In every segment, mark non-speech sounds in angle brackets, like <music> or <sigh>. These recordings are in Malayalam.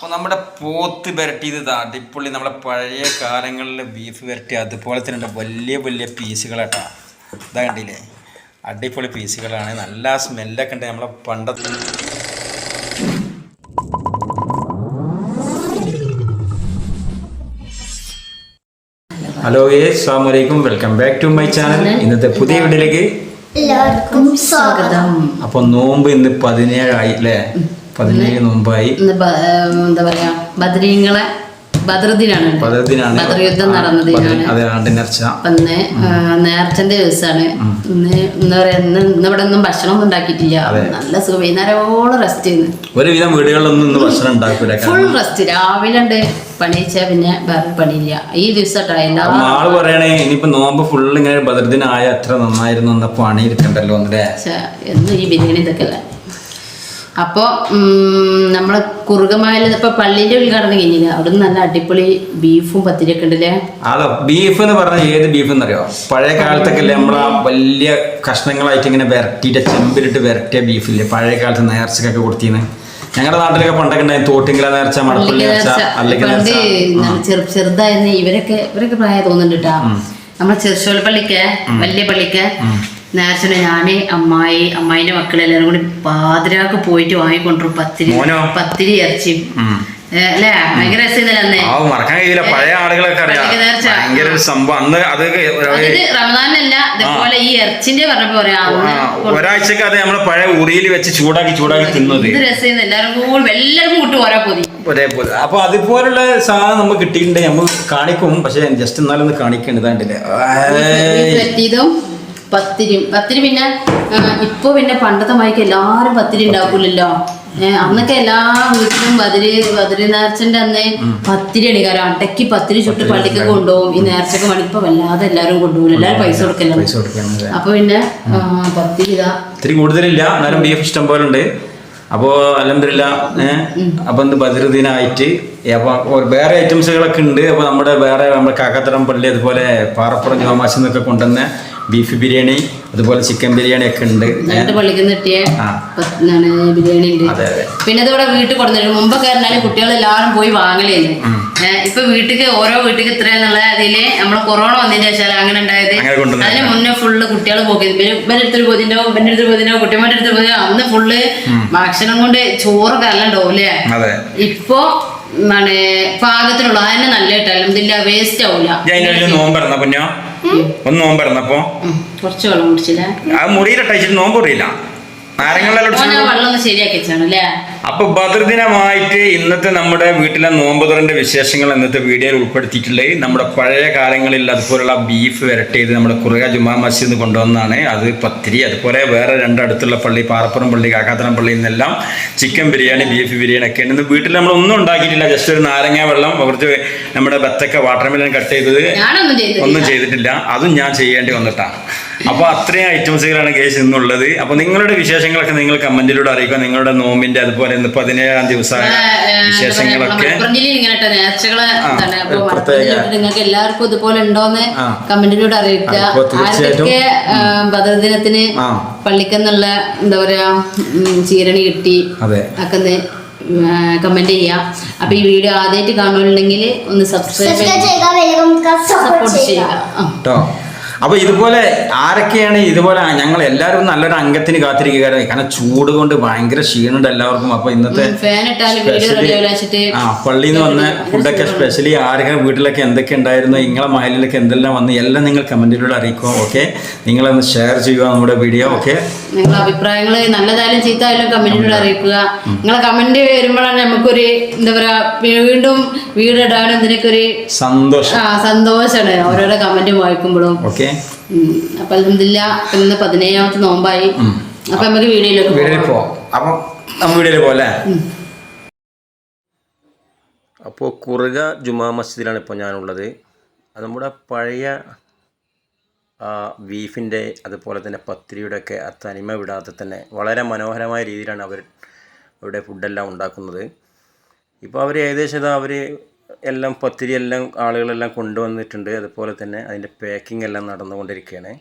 അപ്പോൾ നമ്മുടെ പോത്ത് വരട്ടിയത് അടിപൊളി. നമ്മുടെ പഴയ കാലങ്ങളിൽ ബീഫ് പുരട്ടി. അതുപോലെ തന്നെ ഉണ്ട് വലിയ വലിയ പീസുകളാട്ടാ ഇതാ കണ്ടില്ലേ? അടിപൊളി പീസുകളാണ്. നല്ല സ്മെല്ലൊക്കെ ഉണ്ട്. നമ്മളെ പണ്ടത്തെ ഹലോ ഏ അസ്സാം വലൈക്കും welcome back to my channel. ഇന്നത്തെ പുതിയ വീഡിയോയിലേക്ക് എല്ലാവർക്കും സ്വാഗതം അപ്പൊ നോമ്പ് ഇന്ന് പതിനേഴായി അല്ലേ? പതിനേഴ് നോമ്പായി എന്താ പറയാ ബദ്രീങ്ങളെ ബദർദിനാണ് ബദർ യുദ്ധം നടന്നതിനാണ് അതെ അന്ന് നേർച്ചന്റെ ദിവസമാണ് ഇന്ന് എന്താ പറയാ ഇന്ന് ഇവിടെ ഒന്നും ഭക്ഷണം ഒന്നും ഉണ്ടാക്കിയിട്ടില്ല നല്ല സുഖം. വൈകുന്നേരമോളം റെസ്റ്റ് ചെയ്യുന്നു. ഒരുവിധം വീടുകളിലൊന്നും ഭക്ഷണം ഫുൾ റെസ്റ്റ് രാവിലെ ഉണ്ട്. പണി പിന്നെ വേറെ പണിയില്ല. ഈ ദിവസം കേട്ടോ എല്ലാ അപ്പൊ ആൾ പറയണേ ഇനിയിപ്പോ നോമ്പ് ഫുള്ള് ഇങ്ങനെ ബദർദിനായ അത്ര നന്നായിരുന്നു എന്ന പണി എടുക്കണ്ടല്ലോ എന്നല്ലേ എന്നും ഈ ബിരിയാണി ഇതൊക്കെ അല്ലേ അപ്പോൾ നമ്മളെ കുറുകമായാലും ഇപ്പൊ പള്ളിന്റെ ഉദ്ഘാടനം കഴിഞ്ഞില്ല? അവിടെ നല്ല അടിപൊളി ബീഫും പത്തിരിയൊക്കെ ഉണ്ടല്ലേ? അതോ ബീഫ് എന്ന് പറഞ്ഞാൽ ഏത് ബീഫ് എന്നറിയോ? പഴയ കാലത്തൊക്കെ അല്ലേ നമ്മളാ വലിയ കഷ്ണങ്ങളായിട്ട് ഇങ്ങനെ വരട്ടിയിട്ട് ചെമ്പിലിട്ട് വരട്ടിയ ബീഫില്ലേ? പഴയ കാലത്ത് നേർച്ചക്കൊക്കെ കൊടുത്തിന്ന്. ഞങ്ങളുടെ നാട്ടിലൊക്കെ പണ്ടൊക്കെ ഉണ്ടായി തോട്ടിങ്കല നേർച്ച മടപ്പള്ളി നേർച്ച അല്ലെങ്കിൽ ചെറുതായിരുന്നു. ഇവരൊക്കെ ഇവരൊക്കെ പ്രായം തോന്നുന്നുണ്ട് കേട്ടോ നമ്മളെ ചെറുശോൽ പള്ളിക്ക് വലിയ പള്ളിക്ക്. നേർച്ചനെ ഞാൻ അമ്മായി അമ്മായിന്റെ മക്കളെല്ലാരും കൂടി പാതിരാക്ക് പോയിട്ട് വാങ്ങിക്കൊണ്ടിരും പത്തിരി പത്തിരി ഇറച്ചിയും ഉം. ഏ, അല്ലേ? ഭയങ്കര രസമായിരുന്നല്ലേ മറക്കാൻ കഴിയില്ല പഴയ ആളുകളൊക്കെ ഭയങ്കര ഒരു സംഭവം. അന്ന് അത് അതായത് റമദാനല്ല ഇതുപോലെ ഈ ഇറച്ചിന്റെ പറഞ്ഞപ്പോ പറയാം ആ, ഒരാഴ്ചക്ക് അത് നമ്മൾ പഴയ ഉറിയിൽ വെച്ച് ചൂടാക്കി ചൂടാക്കി തിന്നത്. രസം എല്ലാവർക്കും കൂട്ടി ഓരോ പൊതി. ഒരേപോലെ. അപ്പൊ അതുപോലുള്ള സാധനം നമുക്ക് കിട്ടിയിട്ടുണ്ട്. നമ്മൾ കാണിക്കും. പക്ഷെ ജസ്റ്റ് എന്നാലൊന്ന് ഒന്ന് പത്തിരിയും പത്തിരി പിന്നെ ഇപ്പോൾ ഇപ്പൊ പിന്നെ പണ്ടത്തെ മാതിരിക്ക് എല്ലാരും പത്തിരി ഉണ്ടാക്കൂലല്ലോ. ഏഹ് അന്നൊക്കെ എല്ലാ വീട്ടിലും ബദരി ബദരി നേർച്ചന്റെ അന്ന് പത്തിരി അടിക്കാരം അടക്കി പത്തിരി ചുട്ട് പള്ളിക്ക് കൊണ്ടുപോകും. ഈ നേർച്ചക്ക് മണി ഇപ്പൊ വല്ലാതെ എല്ലാരും കൊണ്ടുപോകും എല്ലാരും പൈസ കൊടുക്കല്ലോ? അപ്പൊ പിന്നെ പത്തിരി ഇതാ. ഇത്തിരി കൂടുതലില്ല. എന്നാലും ബീഫ് ഇഷ്ടം പോലെ ഉണ്ട്. അപ്പോ അലഹമില്ല ഏഹ് അപ്പൊ ഇന്ന് ബദറുദ്ദീനായിട്ട് അപ്പൊ വേറെ ഐറ്റംസുകളൊക്കെ ഉണ്ട്. അപ്പൊ നമ്മുടെ വേറെ നമ്മുടെ കാക്കത്തടം പള്ളി അതുപോലെ പാറപ്പുറം ജോമാശി എന്നൊക്കെ കൊണ്ടുവന്ന ബീഫ് ബിരിയാണി അതുപോലെ ചിക്കൻ ബിരിയാണി ഒക്കെ ഉണ്ട്. പള്ളിക്ക് കിട്ടിയ ബിരിയാണി ഉണ്ട്. പിന്നെ ഇതിവിടെ വീട്ടിൽ കൊടുത്തിട്ട് മുമ്പൊക്കെ പറഞ്ഞാൽ കുട്ടികൾ എല്ലാവരും പോയി വാങ്ങലേ ഇപ്പൊ വീട്ടിക്ക് ഓരോ വീട്ടിക്ക് ഇത്ര എന്നുള്ള ഇതിൽ നമ്മൾ കൊറോണ വന്നതിന് ശേഷം അങ്ങനെ ഉണ്ടായത്. അതിന് മുന്നേ ഫുള്ള് കുട്ടികൾ പോക്കി പിന്നെ അടുത്തൊരു പൊതിണ്ടാവും ഇവന്റെ അടുത്തൊരു പൊതിണ്ടാവും കുട്ടിമാരുടെ അടുത്തൊരു പൊതിണ്ടാവും അന്ന് ഫുള്ള് ഭക്ഷണം കൊണ്ട് ചോറ് കല്ലണ്ടാവും അല്ലേ ഇപ്പൊ പാകത്തിനുള്ള അതന്നെ നല്ല കിട്ടാലും ഇതില്ല വേസ്റ്റ് ആവൂല. കുഞ്ഞോ ഒന്ന് നോമ്പ് ഇറന്നപ്പോ. കുറച്ച് വെള്ളം കുടിച്ചില്ല ആ മുറിയിലിട്ടയച്ചിട്ട് നോമ്പ് അറിയില്ല അപ്പൊ ബദർദിനമായിട്ട് ഇന്നത്തെ നമ്മുടെ വീട്ടിലെ നോമ്പുതുറന്റെ വിശേഷങ്ങൾ ഇന്നത്തെ വീഡിയോയിൽ ഉൾപ്പെടുത്തിയിട്ടുള്ളത്. നമ്മുടെ പഴയ കാലങ്ങളിൽ അതുപോലുള്ള ബീഫ് വരട്ടിയത് നമ്മുടെ കുറുക ജുമാ മസ്ജിദ് കൊണ്ടുവന്നാണ്. അത് പത്തിരി അതുപോലെ വേറെ രണ്ടടുത്തുള്ള പള്ളി പാറപ്പുറം പള്ളി കാക്കാത്തറം പള്ളിയിൽ നിന്നെല്ലാം ചിക്കൻ ബിരിയാണി ബീഫ് ബിരിയാണി ഒക്കെ ഉണ്ട്. വീട്ടിൽ നമ്മൾ ഒന്നും ഉണ്ടാക്കിയിട്ടില്ല ജസ്റ്റ് ഒരു നാരങ്ങ വെള്ളം കുറച്ച് നമ്മുടെ ബത്തക്ക വാട്ടർമെലൻ കട്ട് ചെയ്തത്. ഒന്നും ചെയ്തിട്ടില്ല. അതും ഞാൻ ചെയ്യേണ്ടി വന്നിട്ടാണ്. അപ്പൊ അത്രയും ഐറ്റംസുകളാണ് കേസ് ഇന്നുള്ളത്. അപ്പൊ നിങ്ങളുടെ വിശേഷങ്ങളൊക്കെ നിങ്ങൾ കമന്റിലൂടെ അറിയിക്കുക. നിങ്ങളുടെ നോമ്പിന്റെ അതുപോലെ ഇന്ന് പതിനേഴാം ദിവസം വിശേഷങ്ങളൊക്കെ. നിങ്ങൾക്ക് എല്ലാവർക്കും ഇതുപോലെ ഉണ്ടോന്ന് കമന്റിലൂടെ അറിയിക്കുക. അപ്പൊ തീർച്ചയായിട്ടും- ബദർ ദിനത്തിന് ആ. പള്ളിക്കെന്നുള്ള എന്താ പറയാ ചീരണി കിട്ടി അതെ. ഒക്കെ കമന്റ് ചെയ്യാം. അപ്പൊ ഈ വീഡിയോ ആദ്യമായിട്ട് കാണുന്നുണ്ടെങ്കിൽ ഒന്ന് സബ്സ്ക്രൈബ് സബ്സ്ക്രൈബ് ചെയ്യുക വേഗം സപ്പോർട്ട് സപ്പോർട്ട് ചെയ്യുക. ചെയ്യുക ആ. കേട്ടോ അപ്പൊ ഇതുപോലെ ആരൊക്കെയാണ് ഇതുപോലെ ഞങ്ങൾ എല്ലാവരും നല്ലൊരു അംഗത്തിന് കാത്തിരിക്കുക. കാരണം ചൂട് കൊണ്ട് ഭയങ്കര ക്ഷീണുണ്ട് എല്ലാവർക്കും. അപ്പൊ ഇന്നത്തെ ആ പള്ളിയിൽ നിന്ന് വന്ന ഫുഡൊക്കെ സ്പെഷ്യലി ആരൊക്കെ വീട്ടിലൊക്കെ എന്തൊക്കെ ഉണ്ടായിരുന്നു നിങ്ങളെ മഹലിലൊക്കെ എന്തെല്ലാം വന്ന് എല്ലാം നിങ്ങൾ കമന്റിലൂടെ അറിയിക്കുക ഓക്കെ നിങ്ങളൊന്ന് ഷെയർ ചെയ്യുക നമ്മുടെ വീഡിയോ ഓക്കെ നിങ്ങളെ അഭിപ്രായങ്ങൾ നല്ലതായാലും ചീത്തയായാലും കമന്റിലൂടെ അറിയിക്കുക. നിങ്ങളെ കമന്റ് വരുമ്പോഴാണ് നമുക്കൊരു എന്താ പറയാ വീണ്ടും വീടിടാനും ഇതിനൊക്കെ ഒരു സന്തോഷം. ആ സന്തോഷമാണ് ഓരോരോ കമന്റ് വായിക്കുമ്പോഴും. ഓക്കെ. അപ്പൊ അലഹമില്ല ഇന്ന് പതിനേഴാമത്തെ നോമ്പായി. അപ്പൊ നമുക്ക് വീഡിയോയിലേക്ക് വീഡിയോയിൽ പോകാം പോവാം. അപ്പം നമ്മൾ വീഡിയോയിൽ പോലെ അപ്പോൾ കുറുക ജുമാ മസ്ജിദിലാണ് ഇപ്പോൾ ഞാനുള്ളത്. അത് നമ്മുടെ പഴയ ബീഫിന്റെ അതുപോലെ തന്നെ പത്തിരിയുടെ ഒക്കെ ആ തനിമ വിടാതെ തന്നെ വളരെ മനോഹരമായ രീതിയിലാണ് അവർ അവരുടെ ഫുഡെല്ലാം ഉണ്ടാക്കുന്നത്. ഇപ്പോൾ അവർ ഏകദേശം അവർ എല്ലാം പത്തിരി എല്ലാം ആളുകളെല്ലാം കൊണ്ടുവന്നിട്ടുണ്ട്. അതുപോലെ തന്നെ അതിന്റെ പാക്കിംഗ് എല്ലാം നടന്നുകൊണ്ടിരിക്കുകയാണ്.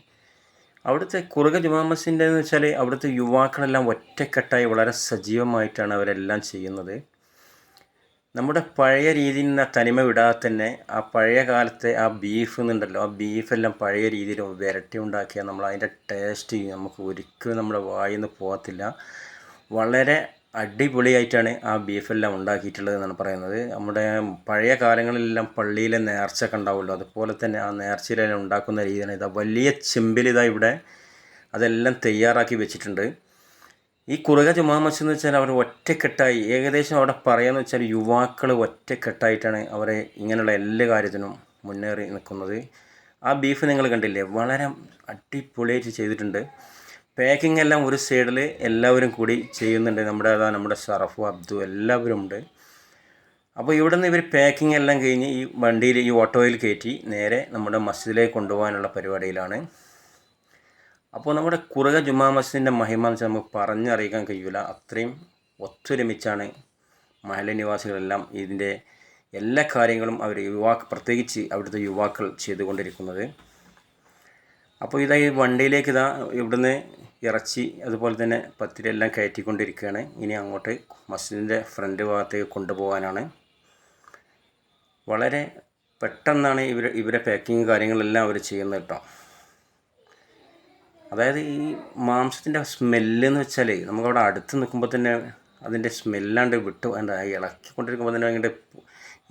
അവിടുത്തെ കുറുക ജുമാ മസ്ജിദിന്റെ എന്ന് വെച്ചാൽ അവിടുത്തെ യുവാക്കളെല്ലാം ഒറ്റക്കെട്ടായി വളരെ സജീവമായിട്ടാണ് അവരെല്ലാം ചെയ്യുന്നത്. നമ്മുടെ പഴയ രീതിയിൽ നിന്ന് ആ തനിമ വിടാതെ തന്നെ ആ പഴയ കാലത്തെ ആ ബീഫ് എന്നുണ്ടല്ലോ ആ ബീഫെല്ലാം പഴയ രീതിയിൽ വിരട്ടി ഉണ്ടാക്കിയാൽ നമ്മൾ അതിന്റെ ടേസ്റ്റ് നമുക്ക് ഒരിക്കലും നമ്മുടെ വായിൽ നിന്ന് പോകത്തില്ല. വളരെ അടിപൊളിയായിട്ടാണ് ആ ബീഫെല്ലാം ഉണ്ടാക്കിയിട്ടുള്ളത് എന്നാണ് പറയുന്നത്. നമ്മുടെ പഴയ കാലങ്ങളിലെല്ലാം പള്ളിയിലെ നേർച്ചയൊക്കെ ഉണ്ടാവുമല്ലോ. അതുപോലെ തന്നെ ആ നേർച്ചയിലെല്ലാം ഉണ്ടാക്കുന്ന രീതിയാണ് ഇതാ വലിയ ചെമ്പിൽ ഇതാ ഇവിടെ അതെല്ലാം തയ്യാറാക്കി വെച്ചിട്ടുണ്ട്. ഈ കുറുക ജുമാ എന്ന് വെച്ചാൽ അവർ ഒറ്റക്കെട്ടായി ഏകദേശം അവിടെ പറയാമെന്ന് വെച്ചാൽ യുവാക്കൾ ഒറ്റക്കെട്ടായിട്ടാണ് അവരെ ഇങ്ങനെയുള്ള എല്ലാ കാര്യത്തിനും മുന്നേറി നിൽക്കുന്നത്. ആ ബീഫ് നിങ്ങൾ കണ്ടില്ലേ? വളരെ അടിപൊളിയായിട്ട് ചെയ്തിട്ടുണ്ട്. പാക്കിംഗ് എല്ലാം ഒരു സൈഡിൽ എല്ലാവരും കൂടി ചെയ്യുന്നുണ്ട്. നമ്മുടെ അതാ നമ്മുടെ ഷറഫു അബ്ദു എല്ലാവരും ഉണ്ട്. അപ്പോൾ ഇവിടെ നിന്ന് ഇവർ പാക്കിംഗ് എല്ലാം കഴിഞ്ഞ് ഈ വണ്ടിയിൽ ഈ ഓട്ടോയിൽ കയറ്റി നേരെ നമ്മുടെ മസ്ജിദിലേക്ക് കൊണ്ടുപോകാനുള്ള പരിപാടിയിലാണ്. അപ്പോൾ നമ്മുടെ കുറുക ജുമാ മസ്ജിദിന്റെ മഹിമ എന്ന് വെച്ചാൽ നമുക്ക് പറഞ്ഞറിയിക്കാൻ കഴിയില്ല അത്രയും ഒത്തൊരുമിച്ചാണ് മഹല നിവാസികളെല്ലാം ഇതിന്റെ എല്ലാ കാര്യങ്ങളും അവർ യുവാക്കൾ പ്രത്യേകിച്ച് അവിടുത്തെ യുവാക്കൾ ചെയ്തുകൊണ്ടിരിക്കുന്നത്. അപ്പോൾ ഇതാ ഈ വണ്ടിയിലേക്ക് ഇതാ ഇവിടുന്ന് ഇറച്ചി അതുപോലെ തന്നെ പത്തിരിയെല്ലാം കയറ്റിക്കൊണ്ടിരിക്കുകയാണ്. ഇനി അങ്ങോട്ട് മസ്ജിദിന്റെ ഫ്രണ്ട് ഭാഗത്തേക്ക് കൊണ്ടുപോകാനാണ്. വളരെ പെട്ടെന്നാണ് ഇവർ ഇവരെ പാക്കിങ് കാര്യങ്ങളെല്ലാം അവർ ചെയ്യുന്നത് കേട്ടോ. അതായത് ഈ മാംസത്തിന്റെ സ്മെല്ല് എന്ന് വെച്ചാൽ നമുക്കവിടെ അടുത്ത് നിൽക്കുമ്പോൾ തന്നെ അതിന്റെ സ്മെല്ലാണ്ട് വിട്ടു എന്താ ഇളക്കിക്കൊണ്ടിരിക്കുമ്പോൾ തന്നെ അങ്ങോട്ട്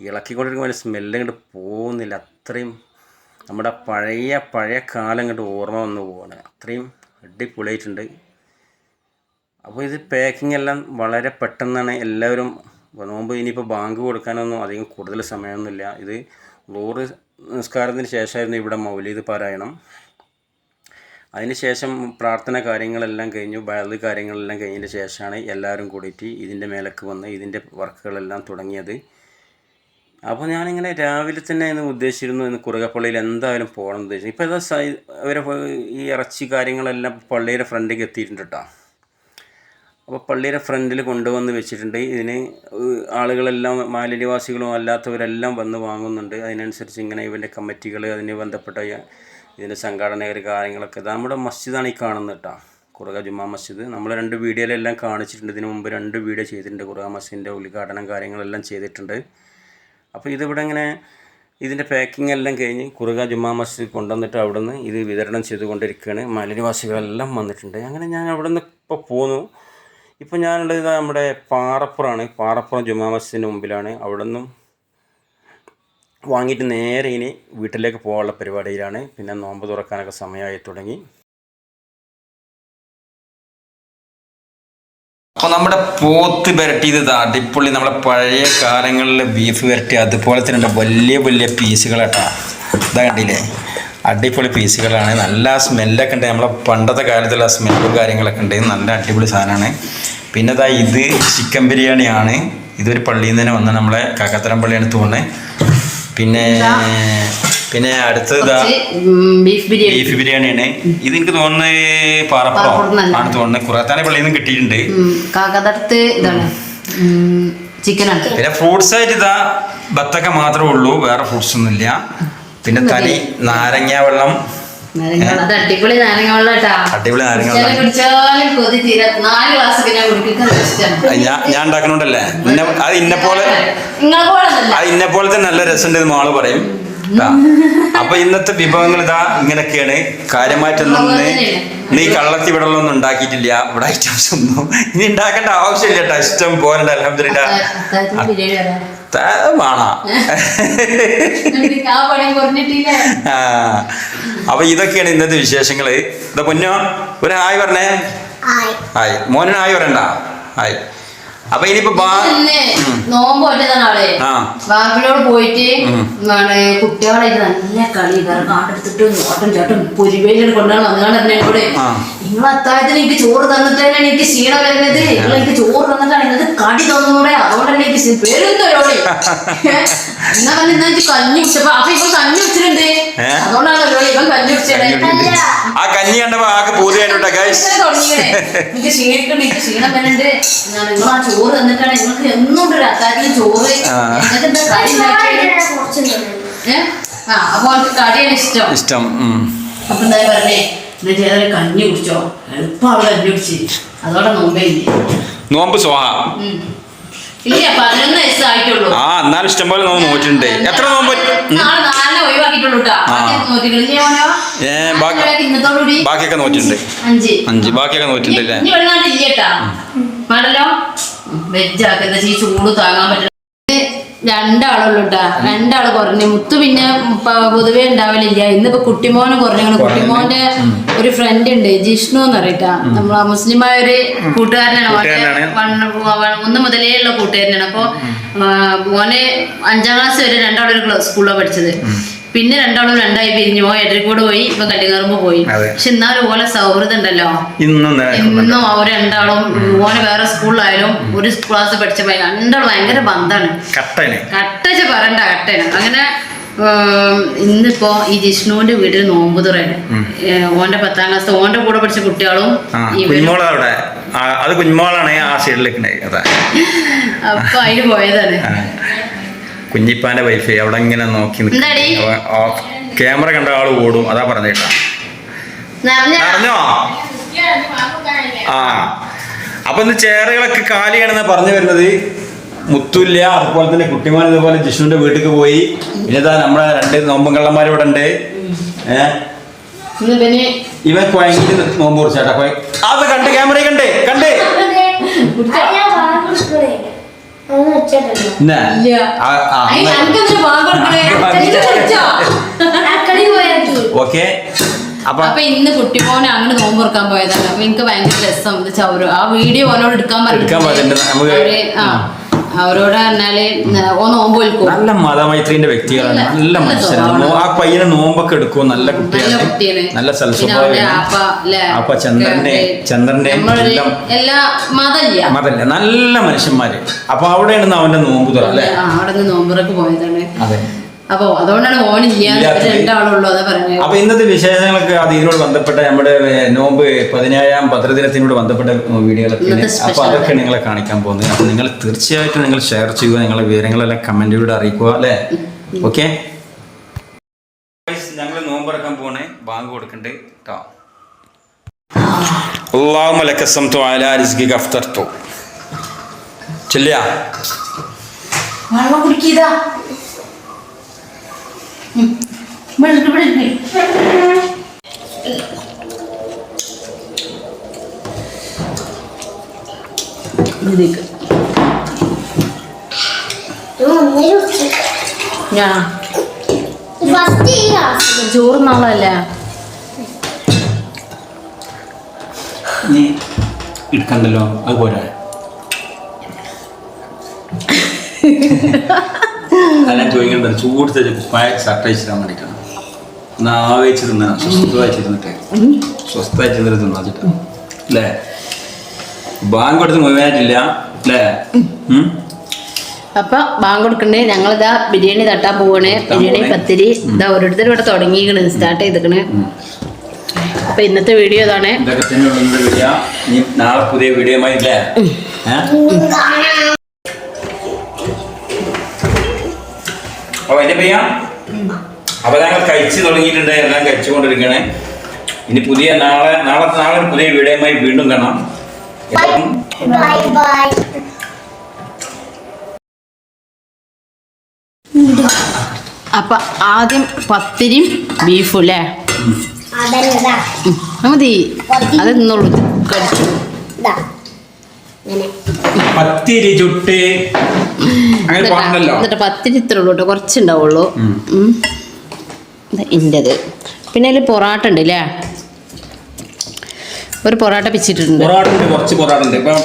ഇളക്കിക്കൊണ്ടിരിക്കുമ്പോൾ അതിന്റെ സ്മെല്ല് അങ്ങോട്ട് പോകുന്നില്ല. അത്രയും നമ്മുടെ പഴയ പഴയ കാലം അങ്ങോട്ട് ഓർമ്മ വന്നു പോവാണ്. അത്രയും അടിപൊളിയായിട്ടുണ്ട്. അപ്പോൾ ഇത് പാക്കിംഗ് എല്ലാം വളരെ പെട്ടെന്നാണ് എല്ലാവരും നോമ്പ് ഇനിയിപ്പോൾ ബാങ്ക് കൊടുക്കാനൊന്നും അധികം കൂടുതൽ സമയമൊന്നുമില്ല. ഇത് ലോറ് നിസ്കാരത്തിന് ശേഷമായിരുന്നു ഇവിടെ മൗലീദ് പാരായണം. അതിനുശേഷം പ്രാർത്ഥന കാര്യങ്ങളെല്ലാം കഴിഞ്ഞു. ബാലത് കാര്യങ്ങളെല്ലാം കഴിഞ്ഞതിന് ശേഷമാണ് എല്ലാവരും കൂടിയിട്ട് ഇതിന്റെ മേലേക്ക് വന്ന് ഇതിന്റെ വർക്കുകളെല്ലാം തുടങ്ങിയത്. അപ്പോൾ ഞാനിങ്ങനെ രാവിലെ തന്നെ ഇന്ന് ഉദ്ദേശിച്ചിരുന്നു ഇന്ന് കുറുകപ്പള്ളിയിൽ എന്തായാലും പോകണം ഉദ്ദേശിച്ചു. ഇപ്പോൾ ഇതാ സൈ അവരെ ഈ ഇറച്ചി കാര്യങ്ങളെല്ലാം പള്ളിയുടെ ഫ്രണ്ടിലേക്ക് എത്തിയിട്ടുണ്ട് കേട്ടോ അപ്പോൾ പള്ളിയുടെ ഫ്രണ്ടിൽ കൊണ്ടുവന്ന് വെച്ചിട്ടുണ്ട്. ഇതിന് ആളുകളെല്ലാം മാലിന്യവാസികളും അല്ലാത്തവരെല്ലാം വന്ന് വാങ്ങുന്നുണ്ട്. അതിനനുസരിച്ച് ഇങ്ങനെ ഇവന്റെ കമ്മിറ്റികൾ അതിന് ബന്ധപ്പെട്ട ഇതിന്റെ സംഘാടകർ കാര്യങ്ങളൊക്കെ നമ്മുടെ മസ്ജിദാണ് ഈ കാണുന്നത് കേട്ടോ കുറുക ജുമാ മസ്ജിദ്. നമ്മൾ രണ്ട് വീഡിയോയിലെല്ലാം കാണിച്ചിട്ടുണ്ട്. ഇതിനു മുമ്പ് രണ്ട് വീഡിയോ ചെയ്തിട്ടുണ്ട്. കുറുക മസ്ജിദിന്റെ ഉദ്ഘാടനം കാര്യങ്ങളെല്ലാം ചെയ്തിട്ടുണ്ട്. അപ്പോൾ ഇതിവിടെ ഇങ്ങനെ ഇതിന്റെ പാക്കിംഗ് എല്ലാം കഴിഞ്ഞ് കുറുക ജുമാ മസ്ജിദ് കൊണ്ടുവന്നിട്ട് അവിടെ നിന്ന് ഇത് വിതരണം ചെയ്തുകൊണ്ടിരിക്കുകയാണ്. മലനിവാസികളെല്ലാം വന്നിട്ടുണ്ട്. അങ്ങനെ ഞാൻ അവിടെ നിന്ന് ഇപ്പോൾ പോന്നു. ഇപ്പോൾ ഞാനുള്ളത് നമ്മുടെ പാറപ്പുറമാണ് പാറപ്പുറം ജുമാ മസ്ജിദിന് മുമ്പിലാണ്. അവിടെ നിന്നും വാങ്ങിയിട്ട് നേരെ ഇനി വീട്ടിലേക്ക് പോകാനുള്ള പരിപാടിയിലാണ്. പിന്നെ നോമ്പ് തുറക്കാനൊക്കെ സമയമായി തുടങ്ങി. അപ്പോൾ നമ്മുടെ പോത്ത് വരട്ടിയത് ഇത് അടിപൊളി. നമ്മുടെ പഴയ കാലങ്ങളിലെ ബീഫ് വരട്ടി അതുപോലെ തന്നെ വലിയ വലിയ പീസുകളാട്ടാ ഇതാ കണ്ടില്ലേ? അടിപൊളി പീസുകളാണ് നല്ല സ്മെല്ലൊക്കെ ഉണ്ട്. നമ്മളെ പണ്ടത്തെ കാലത്തുള്ള സ്മെല്ലും കാര്യങ്ങളൊക്കെ ഉണ്ട്. നല്ല അടിപൊളി സാധനമാണ്. പിന്നെ ഇതാ ഇത് ചിക്കൻ ബിരിയാണിയാണ് ഇതൊരു പള്ളിയിൽ നിന്ന് തന്നെ വന്ന നമ്മളെ കാക്കത്തരം പള്ളിയാണ് തോന്നുന്നത്. പിന്നെ പിന്നെ അടുത്തത് ബീഫ് ബിരിയാണി. ബീഫ് ബിരിയാണിയാണ്. ഇത് എനിക്ക് തോന്നുന്നത് പാറപ്പുറം. ആണ് തോന്നുന്നത് കുറത്താനെ പള്ളിയിൽ നിന്ന് കിട്ടിയിട്ടുണ്ട്. കാക്കത്തടുത്ത് ഇതാണ്. ചിക്കനാണ് പിന്നെ ഫ്രൂട്ട്സ് ആയിട്ട് ഇതാ ബത്തക്ക മാത്രമേ ഉള്ളൂ. വേറെ ഫ്രൂട്ട്സ് ഒന്നും ഇല്ല. പിന്നെ തനി നാരങ്ങ വെള്ളം. അടിപൊളി നാരങ്ങ ഞാൻ ഉണ്ടാക്കണോണ്ടല്ലേ അത് ഞാൻ പോലെ ഇന്ന അത് ഇന്നെ പോലെ തന്നെ ഇന്നെ നല്ല രസമുണ്ട് എന്ന് മാൾ പറയും. അപ്പൊ ഇന്നത്തെ വിഭവങ്ങൾ ഇതാ ഇങ്ങനെയൊക്കെയാണ് കാര്യമായിട്ടൊന്നും നീ കള്ളത്തി ഇവിടെ ഒന്നും ഉണ്ടാക്കിയിട്ടില്ല. ഇവിടെ ഐറ്റംസ് ഒന്നും ഇനി ഉണ്ടാക്കേണ്ട ആവശ്യമില്ല കേട്ടോ ഇഷ്ടം പോലെ അലഹമില്ല ആ അപ്പൊ ഇതൊക്കെയാണ് ഇന്നത്തെ വിശേഷങ്ങൾ. ഇതാ പൊന്നോ ഒരു ഹായ് പറഞ്ഞേ. ഹായ്. മോനെ ഹായ് പറയണ്ട? ഹായ്. അപ്പൊ ഇനിയിപ്പോ നോമ്പ് വാക്കിനോട് പോയിട്ട് കുട്ടികളായിട്ട് നല്ല കളി. കാട്ടെടുത്തിട്ട് ഓട്ടം ചാട്ടും പൊരിവേലും കൊണ്ടാണ് വന്നുകൊണ്ട് എന്നോട് ആ. നിങ്ങൾ അത്താഴത്തിന് എനിക്ക് ചോറ് തന്നിട്ടാണ് എനിക്ക് ക്ഷീണം വരുന്നത്? നിങ്ങൾ എനിക്ക് ചോറ് തന്നിട്ടാണ് നിങ്ങൾക്ക് കടി തന്നൂടെ അതുകൊണ്ടല്ലേ എനിക്ക് പേരുന്നവരോടെ <laughs> എന്നാ പറഞ്ഞ ഇന്ന് എനിക്ക് കഞ്ഞി കുടിച്ചപ്പോ അപ്പൊ ഇപ്പൊ കഞ്ഞി കുടിച്ചിട്ടുണ്ട്? അതുകൊണ്ടാണ് പരിപാടി ഇവൻ കഞ്ഞി കുടിച്ചത്. ആ കഞ്ഞി കണ്ടപ്പോ ആകെ പൂതിയായിട്ടാ എനിക്ക് ക്ഷീണിക്കണ്ട് എനിക്ക് ക്ഷീണം വരുന്നുണ്ട്. നിങ്ങൾ ആ ചോറ് തന്നിട്ടാണ് നിങ്ങൾക്ക് ഒരു അത്താഴത്തിന് ചോറ്. നിങ്ങൾക്ക് എന്താ കടി? ആ അപ്പൊ കടിയാണ് ഇഷ്ടം. ഇഷ്ടം. അപ്പൊ എന്താ പറഞ്ഞേ എന്നാ ചെയ്താൽ കഞ്ഞി കുടിച്ചോ. എളുപ്പം അവൾ കഞ്ഞി കുടിച്ച്. അതോടെ നോമ്പേ ഇല്ലേ നോമ്പ് സ്വാഹ. ഉം. ഇല്ല പതിനൊന്ന് വയസ്സായിട്ടുള്ളൂ ആ എന്നാലും ഇഷ്ടംപോലെ നോമ്പ് നോറ്റിട്ടുണ്ട്. എത്ര നോമ്പ്? ബാക്കിയൊക്കെ നോറ്റിട്ടുണ്ട്. അഞ്ച്. അഞ്ച്. ബാക്കിയൊക്കെ നോറ്റിട്ടുണ്ട് അല്ലേ? ചൂട് താങ്ങാൻ പറ്റില്ല. രണ്ടാളുള്ളൂ കേട്ടാ രണ്ടാൾ കുറഞ്ഞു. മുത്തു പിന്നെ പൊതുവേ ഉണ്ടാവലില്ല. ഇന്നിപ്പോ കുട്ടിമോനെ കുറഞ്ഞു. കുട്ടിമോന്റെ ഒരു ഫ്രണ്ട് ഉണ്ട് ജിഷ്ണു എന്ന് പറയട്ടാ നമ്മളെ മുസ്ലിമായ ഒരു കൂട്ടുകാരനാണ്. ഒന്ന് മുതലേ ഉള്ള കൂട്ടുകാരനാണ്. അപ്പൊ മോനെ അഞ്ചാം ക്ലാസ് വരെ രണ്ടാളൊരു സ്കൂളിലാണ് പഠിച്ചത്. പിന്നെ രണ്ടാളും രണ്ടായി പിരിഞ്ഞു പോയി എടരിക്കോട് പോയി ഇപ്പൊ കല്ലിങ്ങറുമ്പ് പോയി. പക്ഷെ എന്നാലും ഓലെ സൗഹൃദം ഉണ്ടല്ലോ. ഇന്നും ഇന്നും അവർ രണ്ടാളും ഓനെ വേറെ സ്കൂളിലായാലും ഒരു ക്ലാസ് പഠിച്ച പോയി രണ്ടാളും ഭയങ്കര ബന്ധാണ്. കട്ടന്. കട്ടച്ച് പറയണ്ട കട്ടയാണ് അങ്ങനെ ഇന്നിപ്പോ ഈ ജിഷ്ണുവിന്റെ വീട്ടിൽ നോമ്പ് തുറയാണ്. ഓന്റെ പത്താം ക്ലാസ് ഓന്റെ കൂടെ പഠിച്ച കുട്ടികളും അത് കുഞ്ഞുമോളാണ് ആ സൈഡിലേക്ക് അപ്പൊ അതിന് പോയതാണ്. കുഞ്ഞിപ്പാന്റെ വൈഫ് അവിടെ ഇങ്ങനെ നോക്കി? ക്യാമറ കണ്ട ആൾ ഓടും. അതാ പറഞ്ഞേട്ടാ പറഞ്ഞോ അറിഞ്ഞോ ആ. അപ്പൊ ഇന്ന് ചേറുകളൊക്കെ കാലിയാണെന്ന് പറഞ്ഞു വരുന്നത്. മുത്തുല്ല അതുപോലെ തന്നെ കുട്ടിമാൻ ഇതുപോലെ ജിഷ്ണുവിന്റെ വീട്ടിലേക്ക് പോയി. പിന്നെ നമ്മളെ രണ്ട് നോമ്പും കള്ളന്മാർ ഇവിടെ ഉണ്ട്. ഏഹ് ഇവൻ കുഴങ്ങിട്ട് നോമ്പ് കുറിച്ചാട്ടാ. അത് കണ്ട് ക്യാമറ കണ്ട് കണ്ട് ഇന്നെ? ഇല്ല. ആ, ആ, അയ് എന്നാ- അനക്കെന്തിനാ ബാങ്ക് കൊടുക്കണേ? ആ, ചെറിയ വിളിച്ചോ? <laughs> ഓക്കെ. അപ്പൊ ഇന്ന് ഇന്ന് കുട്ടിമോനെ അങ്ങനെ നോമ്പ് തുറക്കാൻ പോയതാണ്. അപ്പൊ എനിക്ക് ഭയങ്കര രസം. ആ വീഡിയോ ഓനോട് എടുക്കാൻ എടുക്കാൻ അവരോട് പറഞ്ഞാൽ ഓ നോമ്പ് വിൽക്കും. നല്ല മതമൈത്രിന്റെ വ്യക്തികളാണ്. നല്ല- മനുഷ്യരാണ്. ആ പയ്യനെ നോമ്പൊക്കെ എടുക്കും നല്ല കുട്ടിയാണ്. നല്ല? അപ്പൊ ചന്ദ്രന്റെ ചന്ദ്രന്റെ എല്ലാം. മതല്ല. നല്ല മനുഷ്യന്മാര്. അപ്പൊ അവിടെയാണ് അവന്റെ നോമ്പ് തുറ അല്ലേ അവിടെ നോമ്പുറൊക്കെ പോയതാണ്. അതെ. അപ്പൊ അതുകൊണ്ടാണ് ഓനില്ല ഇല്ലാത്തത്. രണ്ടാളുള്ളൂ അതാ പറഞ്ഞത് അപ്പൊ ഇന്നത്തെ വിശേഷങ്ങളൊക്കെ അത് ഇതിനോട് ബന്ധപ്പെട്ട നമ്മുടെ ഏർ, നോമ്പ് പതിനേഴാം ഭദ്രദിനത്തിനോട് ബന്ധപ്പെട്ട വീഡിയോകളൊക്കെ ഇന്നത്തെ അപ്പൊ special അതൊക്കെ നിങ്ങളെ കാണിക്കാൻ പോകുന്നത് അപ്പൊ നിങ്ങൾ തീർച്ചയായിട്ടും നിങ്ങൾ ഷെയർ ചെയ്യുക നിങ്ങളെ വിവരങ്ങളെല്ലാം കമന്റിലൂടെ അറിയിക്കുക അല്ലേ ഓക്കെ ഞങ്ങൾ നോമ്പറക്കാൻ പോണേ ബാങ്ക് കൊടുക്കണ്ട് കേട്ടോ اللهم لك قسمت على رزقك افطرت ചെല്ലിയാ വെള്ളം കുടിക്കതാ ഫസ്റ്റ് ഈ ക്ലാസ് ചോറ് നാളല്ലേ നീ എടുക്കണ്ടല്ലോ അത് പോരാ. <laughs> അല്ല ചോദിക്കേണ്ട ചൂട് കുപ്പായ ഷർട്ട് അയച്ചിടാൻ വേണ്ടിയിട്ടാണ്. ഒന്ന് ആവേച്ച് തിന്നാ സ്വസ്ഥമായിട്ടിരുന്നിട്ട്. സ്വസ്ഥമായിട്ടിരുന്നിട്ട് തിന്നാച്ചിട്ട് അല്ലേ? ബാങ്ക് കൊടുത്ത് മുഴുവനായിട്ടില്ല. അല്ലേ? അപ്പൊ ബാങ്ക് കൊടുക്കണ്ടേ? ഞങ്ങളിതാ ബിരിയാണി തട്ടാൻ പോവാണ്. ബിരിയാണി. പത്തിരി. ഇതാ ഓരോരുത്തർ ഇവിടെ തുടങ്ങിക്കണ് സ്റ്റാർട്ട് ചെയ്തിക്കണ് അപ്പൊ ഇന്നത്തെ വീഡിയോ ഇതാണ്. നാളെ പുതിയ വീഡിയോ അപ്പൊ അതിന്റെ പ്രിയ അപ്പൊ ഞങ്ങൾ കഴിച്ചു തുടങ്ങിയിട്ടുണ്ട് എല്ലാം കഴിച്ചുകൊണ്ടിരിക്കണേ. ഇനി പുതിയ നാളെ നാളെ നാളെ ഒരു പുതിയ വീഡിയോയുമായി വീണ്ടും കാണാം. അപ്പൊ ആദ്യം പത്തിരിയും ബീഫും അല്ലേ? മതി. അത് നിന്നുള്ളൂ ഇങ്ങനെ. പത്തിരി ചുട്ട് അങ്ങനെ എന്നിട്ട് പത്തിരി ഇത്ര ഉള്ളൂ കേട്ടോ കുറച്ചുണ്ടാവുള്ളൂ. ഇന്റത് പിന്നെ അതിൽ പൊറാട്ട ഉണ്ട് അല്ലേ ഒരു പൊറാട്ട പിച്ചിട്ടുണ്ട് പൊറാട്ടുണ്ട് കുറച്ച് പൊറാട്ടുണ്ട് ഉണ്ട്. ഇപ്പം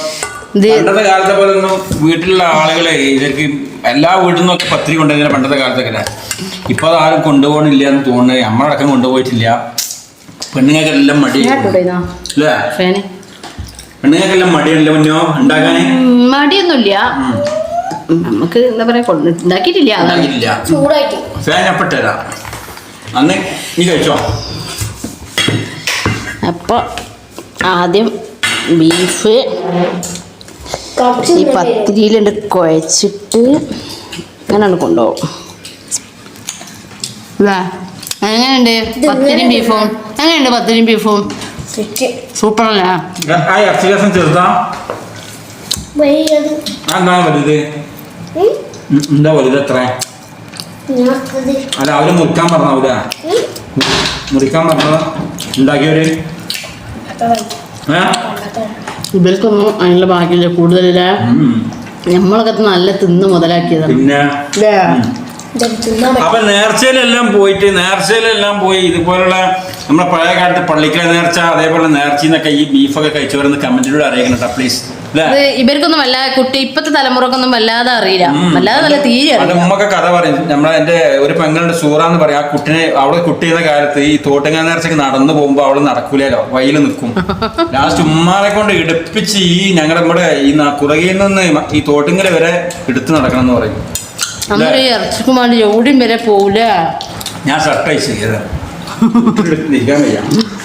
പണ്ടത്തെ കാലത്തെ പോലെ ഒന്നും വീട്ടിലുള്ള ആളുകളെ ഇവർക്ക് എല്ലാ വീട്ടിൽ നിന്നൊക്കെ പത്തിരി കൊണ്ടുവരുന്ന പണ്ടത്തെ കാലത്തൊക്കെ ഇപ്പൊ അത് ആരും കൊണ്ടുപോകണില്ല എന്ന് തോന്നുന്നത്. നമ്മളടക്കം കൊണ്ടുപോയിട്ടില്ല. പെണ്ണുങ്ങൾക്കെല്ലാം മടി? അല്ലേ പെണ്ണുങ്ങൾക്കെല്ലാം മടിയല്ല മുന്നോ ഉണ്ടാക്കാന് മടിയൊന്നുമില്ല. നമുക്ക് എന്താ പറയാ ഉണ്ടാക്കിയിട്ടില്ല. ചൂടായിട്ട്. അന്ന് നീ കഴിച്ചോ? അപ്പോൾ ആദ്യം ബീഫ് ഈ പത്തിരിയിലുണ്ട് കുഴച്ചിട്ട് അങ്ങനെയാണ് കൊണ്ടുപോകും. എങ്ങനെയുണ്ട്? പത്തിരിയും ബീഫും എങ്ങനെയുണ്ട് പത്തിരിയും ബീഫും? സൂപ്പർ അല്ലേ ആ ഇറച്ചി രസം ചെറുതാ. വലിയത് എന്താ വലുത്. ഉം? ഉം, എന്താ വലുത് എത്ര? ഞങ്ങൾക്കിത് അല്ല അവർ മുറിക്കാൻ പറഞ്ഞാവൂല? മുറിക്കാൻ പറഞ്ഞത്. ഉണ്ടാക്കിയവര്? ഏ? ഇവർക്കൊന്നും അതിനുള്ള ഭാഗ്യമില്ല. കൂടുതലില്ല. നമ്മളൊക്കെ നല്ല തിന്ന് മുതലാക്കിയതാണ്. പിന്നെ? അപ്പൊ നേർച്ചയിലെല്ലാം പോയിട്ട് നേർച്ചയിലെല്ലാം പോയി ഇതുപോലുള്ള നമ്മുടെ പഴയ കാലത്ത് പള്ളിക്കല നേർച്ച അതേപോലെ നേർച്ചയെന്നൊക്കെ ഈ ബീഫൊക്കെ കഴിച്ചവരെന്ന് കമന്റിലൂടെ അറിയിക്കണം പ്ലീസ് ഇവർക്കൊന്നും വല്ല കുട്ടി ഇപ്പത്തെ തലമുറക്കൊന്നും വല്ലാതെ അറിയില്ല. വല്ലാതെ നല്ല തീരെ ഉമ്മൊക്കെ കഥ പറയും. നമ്മളെ എന്റെ ഒരു പെങ്ങളുടെ സൂറ എന്ന് പറയാം ആ കുട്ടിനെ അവളെ കുട്ടി ചെയ്യുന്ന കാലത്ത് ഈ തോട്ടങ്ങാ നേർച്ചക്ക് നടന്നു പോകുമ്പോ അവൾ നടക്കൂലോ വയൽ നിൽക്കും. ലാസ്റ്റ് ഉമ്മാനെ കൊണ്ട് എടുപ്പിച്ച് ഈ ഞങ്ങളുടെ നമ്മുടെ ഈ കുറകിൽ കുറുകയിൽ നിന്ന് ഈ തോട്ടുങ്ങൽ വരെ എടുത്തു നടക്കണം എന്ന് പറയും. നമ്മൾ ഈ ഇറച്ചിക്കും വേണ്ടി എവിടെയും വരെ പോവില്ല ഞാൻ സർപ്രൈസ് ചെയ്യാം <laughs>